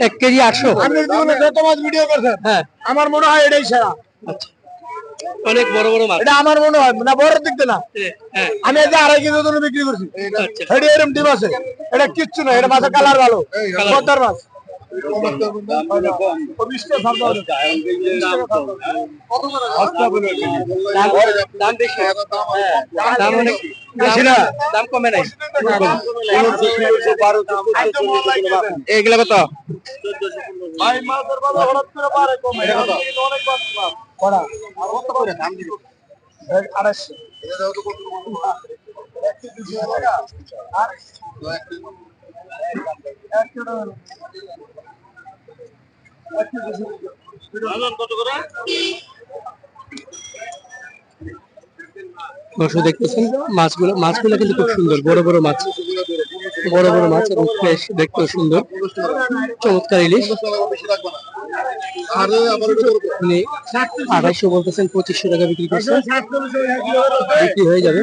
এক কেজি আটশো। আপনি জীবনে যত মাছ ভিডিও করছেন হ্যাঁ। আমার মনে হয় এটাই সেরা। আচ্ছা। অনেক বড় বড় মাছ। এটা আমার মনে হয় না বড় দিক না। হ্যাঁ। আমি আড়াই কেজি বিক্রি করছি। আচ্ছা। এটা ডিম আছে। এটা কিচ্ছু না এটা মাছের কালার ভালো। পদ্মার মাছ। দাম কমে নাই এগুলা কত? আড়াইশো দেখতেছেন, মাছগুলো মাছগুলো কিন্তু খুব সুন্দর, বড় বড় মাছ, বড় বড় মাছ ফ্রেশ দেখতেও সুন্দর। চমৎকার ইলিশ। আড়াইশো বলতেছেন, পঁচিশশো টাকা বিক্রি করছেন বিক্রি হয়ে যাবে।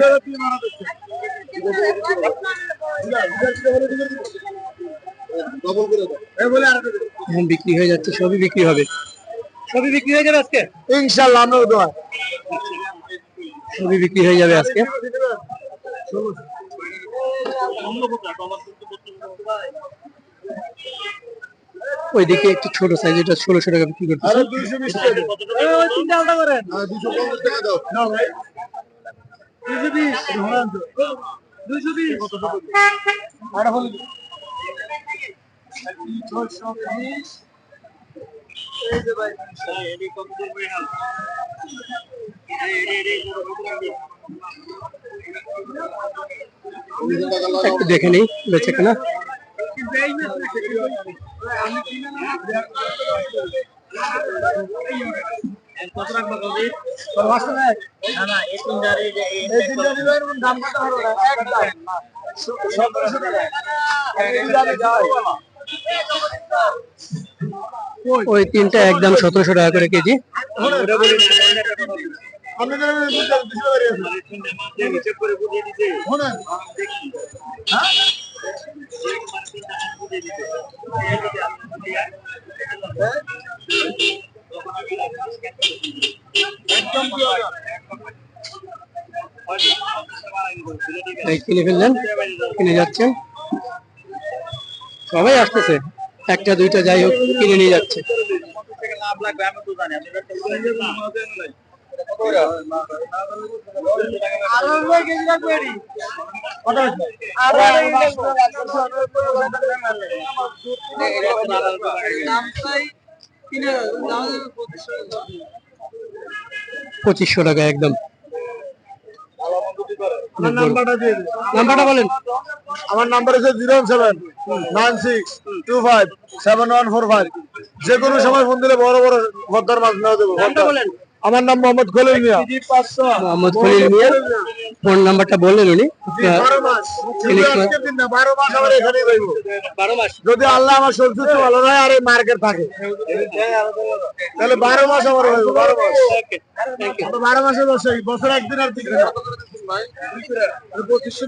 এখন বিক্রি হয়ে যাচ্ছে সবই বিক্রি হবে। সবই বিক্রি হয়ে যাবে আজকে? ইনশাল্লাহ দোয়া। সবই বিক্রি হয়ে যাবে আজকে। ওইদিকে একটু ছোট সাইজ এটা ষোলোশো টাকা বিক্রি করতেছে। দুইশো বিশ একটু দেখে নেই বেঁচে কেনা? দাম কত সতেরোশো টাকা। ওই তিনটা একদম সতেরোশো টাকা করে কেজি। কিনে ফেললেন কিনে যাচ্ছেন। সবাই আসতেছে। একটা দুইটা যাই হোক কিনে নিয়ে যাচ্ছে। পঁচিশশো টাকা একদম। নাম্বারটা বলেন। আমার নাম্বার হচ্ছে zero seven nine six two five seven one four five যে কোনো সময় ফোন দিলে বড় বড় পদ্মার মাছ নেওয়া দেবো আমার নাম মোহাম্মদ খলিল মিয়া। মোহাম্মদ খলিল মিয়া। ফোন নাম্বারটা বললেন উনি। যদি আল্লাহ আমার সুস্থ ভালো হয় আর এই মার্কেট থাকে। তাহলে বারো মাস আমার বারো মাস। বারো মাসে বছর বছর একদিন আর তিন পঁচিশশো